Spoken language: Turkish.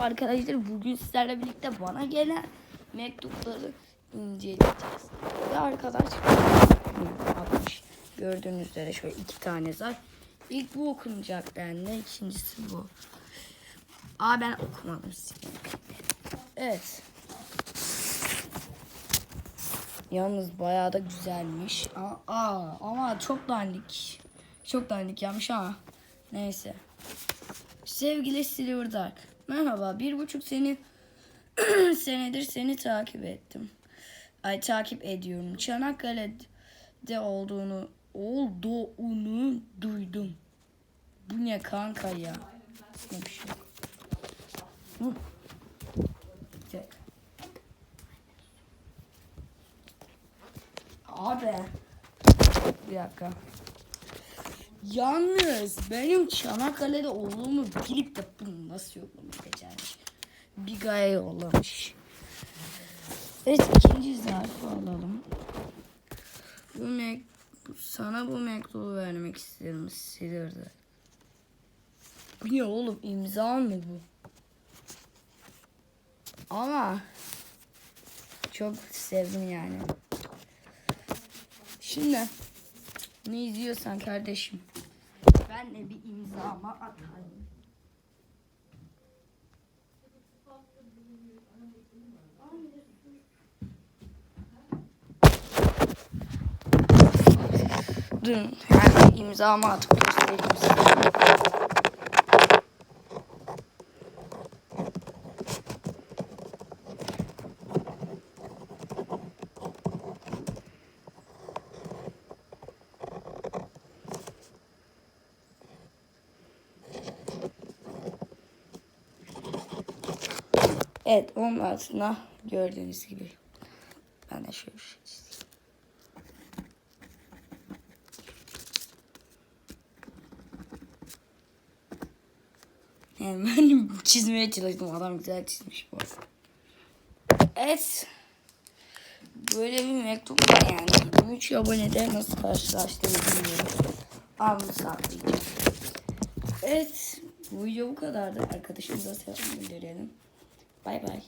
arkadaşlar bugün sizlerle birlikte bana gelen mektupları inceleyeceğiz. Ve arkadaş atmış. Gördüğünüz üzere şöyle iki tane zar. İlk bu okunacak bende. ikincisi bu. Aa ben okumadım. Evet. Yalnız bayağı da güzelmiş. Aa, aa, ama çok dandik. Çok dandik yapmış ama. Neyse. Sevgili Silverdark. Merhaba. Bir buçuk seni senedir seni takip ettim. Ay takip ediyorum. Çanakkale'de olduğunu olduğunu duydum. Bu ne kanka ya? Ne bir şey yok. Abi. Bir dakika. Yalnız benim Çanakkale'de olduğumu bilip de bunu nasıl yollamış becermiş. Bir gaye yollamış. Evet ikinci zarfı alalım. Bu mek sana bu mektubu vermek isterim Silirdi. Bu ne oğlum imza mı bu? Ama çok sevdim yani. Şimdi ne izliyorsan kardeşim. Ben de bir imzama atarım. Durun. Yani imzamı atıp göstereyim size. Evet onun altına gördüğünüz gibi. Ben de şöyle bir şey çizeyim. Yani ben çizmeye çalıştım. Adam güzel çizmiş bu. Evet. Böyle bir mektup var yani. 23 abonede nasıl karşılaştığını bilmiyorum. Anını saklayacağım. Evet. Bu video bu kadardı. Arkadaşımıza selam gönderelim. Bye bye.